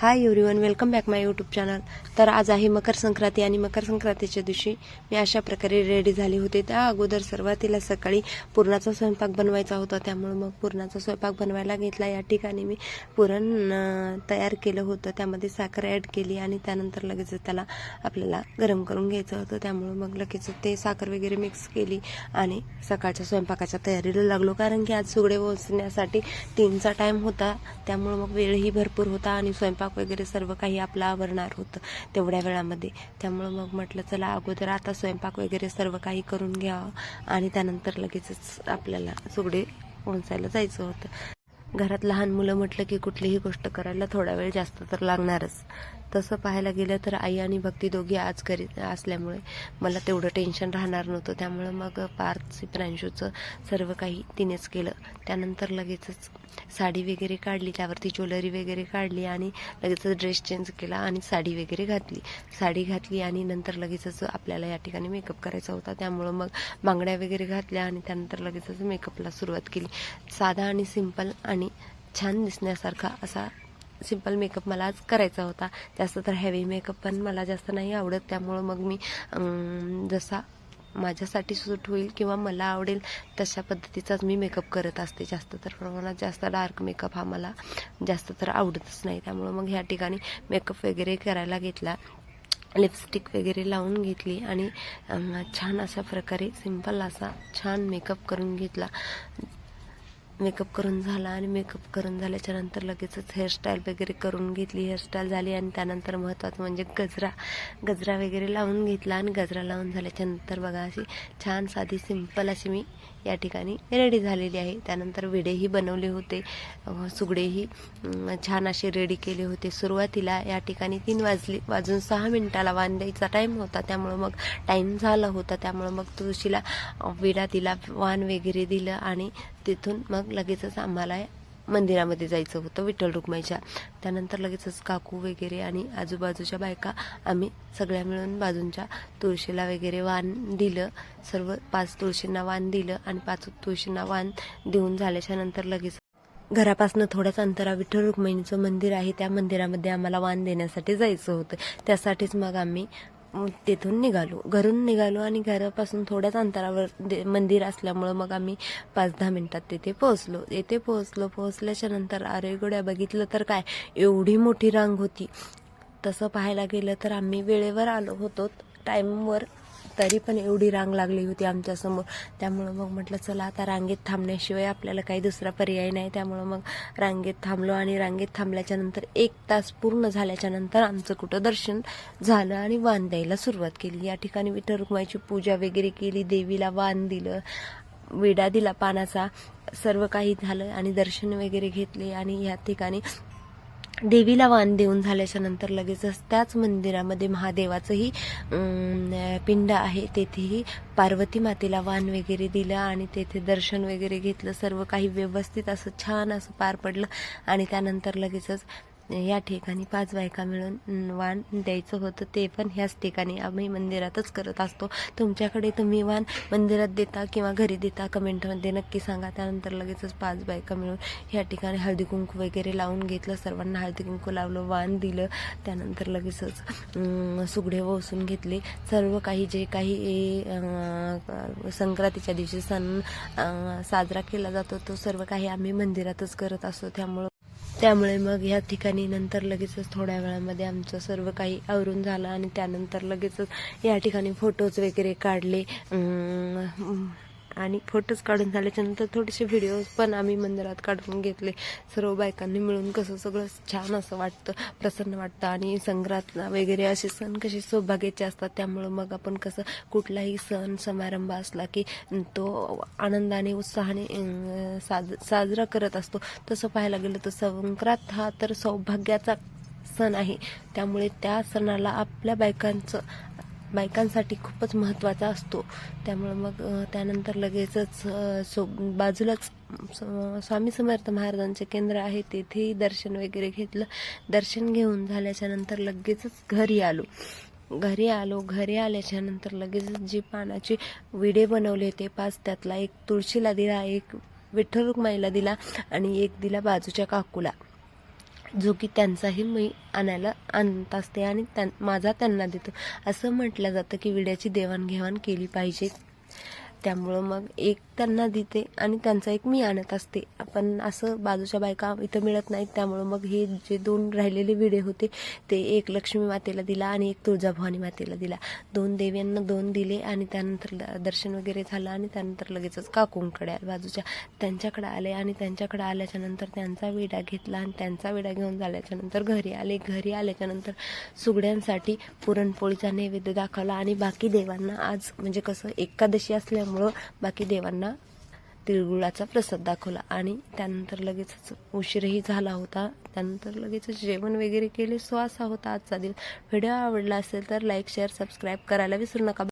Hi everyone welcome back my YouTube channel तर आज आहे मकर संक्रांती आणि मकर संक्रांतीच्या दिवशी मी अशा प्रकारे रेडी झाले होते. त्या अगोदर सुरुवातीला सकाळी पुरणाचा स्वयंपाक बनवायचा होता त्यामुळे मग पुरणाचा स्वयंपाक बनवायला घेतला. या ठिकाणी मी पुरण तयार केलं होतं. त्यामध्ये साखर ॲड केली आणि त्यानंतर लगेच त्याला आपल्याला गरम करून घ्यायचं होतं. त्यामुळे मग लगेच ते साखर वगैरे मिक्स केली आणि सकाळच्या स्वयंपाकाच्या तयारीला लागलो. कारण की आज सुगडे पोचण्यासाठी तीनचा टाईम होता. त्यामुळे मग वेळही भरपूर होता आणि स्वयंपाक वगैरे सर्व काही आपलं आवरणार होतं तेवढ्या वेळामध्ये. त्यामुळं मग म्हटलं चला अगोदर आता स्वयंपाक वगैरे सर्व काही करून घ्यावं आणि त्यानंतर लगेचच आपल्याला सुगडे पोहोचायला जायचं होतं. घरात लहान मुलं म्हटलं की कुठलीही गोष्ट करायला थोडा वेळ जास्त तर लागणारच. तसं पाहायला गेलं तर आई आणि भक्ती दोघी आज करीत असल्यामुळे मला तेवढं टेन्शन राहणार नव्हतं. त्यामुळं मग पार्थची प्रांशूचं सर्व काही तिनेच केलं. त्यानंतर लगेचच साडी वगैरे काढली त्यावरती ज्वेलरी वगैरे काढली आणि लगेचच ड्रेस चेंज केला आणि साडी वगैरे घातली. साडी घातली आणि नंतर लगेचच आपल्याला या ठिकाणी मेकअप करायचा होता. त्यामुळं मग बांगड्या वगैरे घातल्या आणि त्यानंतर लगेचच मेकअपला सुरुवात केली. साधा आणि सिंपल आणि आणि छान दिसण्यासारखा असा सिंपल मेकअप मला आज करायचा होता. जास्त तर हेवी मेकअप पण मला जास्त नाही आवडत. त्यामुळं मग मी जसा माझ्यासाठी सूट होईल किंवा मला आवडेल तशा पद्धतीचाच मी मेकअप करत असते. जास्त तर प्रमाणात जास्त डार्क मेकअप हा मला जास्त तर आवडतच नाही. त्यामुळं मग ह्या ठिकाणी मेकअप वगैरे करायला घेतला. लिपस्टिक वगैरे लावून घेतली आणि छान अशा प्रकारे सिंपल असा छान मेकअप करून घेतला. मेकअप करून झाला आणि मेकअप करून झाल्याच्यानंतर लगेचच हेअरस्टाईल वगैरे करून घेतली. हेअरस्टाईल झाली आणि त्यानंतर महत्त्वाचं म्हणजे गजरा गजरा वगैरे लावून घेतला आणि गजरा लावून झाल्याच्यानंतर बघा अशी छान साधी सिंपल अशी मी या ठिकाणी रेडी झालेली आहे. त्यानंतर विडेही बनवले होते. सुगडेही छान असे रेडी केले होते. सुरुवातीला या ठिकाणी तीन वाजली वाजून सहा मिनिटाला वाण द्यायचा टाईम होता. त्यामुळं मग टाईम झाला होता. त्यामुळं मग तुळशीला विडा दिला वाण वगैरे दिलं आणि तिथून मग लगेचच आम्हाला मंदिरामध्ये जायचं होतं विठ्ठल रुक्माईच्या. त्यानंतर लगेचच काकू वगैरे आणि आजूबाजूच्या बायका आम्ही सगळ्या मिळून बाजूंच्या तुळशीला वगैरे वाण दिलं. सर्व पाच तुळशींना वाण दिलं आणि पाच तुळशींना वाण देऊन झाल्याच्यानंतर लगेच घरापासून थोड्याच अंतरा विठ्ठल रुक्मिणीचं मंदिर आहे त्या मंदिरामध्ये आम्हाला वाण देण्यासाठी जायचं होतं. त्यासाठीच मग आम्ही तिथून निघालो. घरून निघालो आणि घरापासून थोड्याच अंतरावर दे- मंदिर असल्यामुळं मग आम्ही पाच दहा मिनिटात तिथे पोहोचलो. येथे पोहोचलो पोहोचल्याच्या नंतर अरे गोड्या बघितलं तर काय एवढी मोठी रांग होती. तसं पाहायला गेलं तर आम्ही वेळेवर आलो होतो. टाईमवर तरी पण एवढी रांग लागली होती आमच्यासमोर. त्यामुळं मग म्हटलं चला आता रांगेत थांबण्याशिवाय आपल्याला काही दुसरा पर्याय नाही. त्यामुळं मग रांगेत थांबलो आणि रांगेत थांबल्याच्या नंतर एक तास पूर्ण झाल्याच्यानंतर आमचं कुठं दर्शन झालं आणि वाण द्यायला सुरुवात केली. या ठिकाणी विठ्ठल रुक्माईची पूजा वगैरे केली देवीला वाण दिलं विडा दिला पानाचा सर्व काही झालं आणि दर्शन वगैरे घेतले आणि या ठिकाणी देवीला वाण देऊन झाल्याच्यानंतर लगेचच त्याच मंदिरामध्ये महादेवाचंही पिंड आहे तेथेही पार्वती मातेला वाण वगैरे दिलं आणि तेथे दर्शन वगैरे घेतलं. सर्व काही व्यवस्थित असं छान असं पार पडलं आणि त्यानंतर लगेचच या ठिकाणी पाच बायका मिळून वाण द्यायचं होतं ते पण ह्याच ठिकाणी आम्ही मंदिरातच करत असतो. तुमच्याकडे तुम्ही वाण मंदिरात देता किंवा घरी देता कमेंटमध्ये नक्की सांगा. त्यानंतर लगेचच पाच बायका मिळून ह्या ठिकाणी हळदी कुंकू वगैरे लावून घेतलं. सर्वांना हळदी कुंकू लावलं वाण दिलं. त्यानंतर लगेचच सुगडे वसून घेतले. सर्व काही जे काही संक्रांतीच्या दिवशी सण साजरा केला जातो तो सर्व काही आम्ही मंदिरातच करत असतो. त्यामुळं त्यामुळे मग या ठिकाणी नंतर लगेचच थोड्या वेळामध्ये आमचं सर्व काही आवरून झालं आणि त्यानंतर लगेचच या ठिकाणी फोटोज वगैरे काढले. आणि फोटोज काढून झाल्याच्यानंतर थोडेसे व्हिडिओज पण आम्ही मंदिरात काढून घेतले. सर्व बायकांनी मिळून कसं सगळं छान असं वाटतं प्रसन्न वाटतं आणि संक्रांतला वगैरे असे सण कसे सौभाग्याचे असतात त्यामुळं मग आपण कसं कुठलाही सण समारंभ असला की तो आनंदाने उत्साहाने साज साजरा करत असतो. तसं पाहायला गेलं तर संक्रांत हा तर सौभाग्याचा सण आहे. त्यामुळे त्या सणाला आपल्या बायकांचं बायकांसाठी खूपच महत्त्वाचा असतो. त्यामुळे मग त्यानंतर लगेचच सो बाजूलाच स्वामी समर्थ महाराजांचे केंद्र आहे तेथेही दर्शन वगैरे घेतलं. दर्शन घेऊन झाल्याच्यानंतर लगेचच घरी आलो. घरी आलो घरी आल्याच्यानंतर लगेचच जी पानाचे विडे बनवले ते पाच त्यातला एक तुळशीला दिला एक विठ्ठल रुक्माईला दिला आणि एक दिला बाजूच्या काकूला. जो की त्यांचाही मी आणायला आणत असते आणि त्यां माझा त्यांना देतो. असं म्हटलं जातं की विड्याची देवाणघेवाण केली पाहिजे. त्यामुळं मग एक त्यांना देते आणि त्यांचा एक मी आणत असते. आपण असं बाजूच्या बायका इथं मिळत नाहीत त्यामुळं मग हे जे दोन राहिलेले विडे होते ते एक लक्ष्मी मातेला दिला आणि एक तुळजाभवानी मातेला दिला. दोन देव्यांना दोन दिले आणि त्यानंतर द- दर्शन वगैरे झालं आणि त्यानंतर लगेचच काकूंकडे आले बाजूच्या त्यांच्याकडे आले आणि त्यांच्याकडे आल्याच्यानंतर त्यांचा विडा घेतला आणि त्यांचा विडा घेऊन झाल्याच्यानंतर घरी आले. घरी आल्याच्यानंतर सुगड्यांसाठी पुरणपोळीचा नैवेद्य दाखवला आणि बाकी देवांना आज म्हणजे कसं एकादशी असल्यामुळं बाकी देवांना तिळगुळाचा प्रसाद दाखवला. आणि त्यानंतर लगेचच उशीरही झाला होता. त्यानंतर लगेचच जेवण वगैरे केले. सो असा होता आजचा दिवस. व्हिडिओ आवडला असेल तर लाईक शेअर सबस्क्राईब करायला विसरू नका.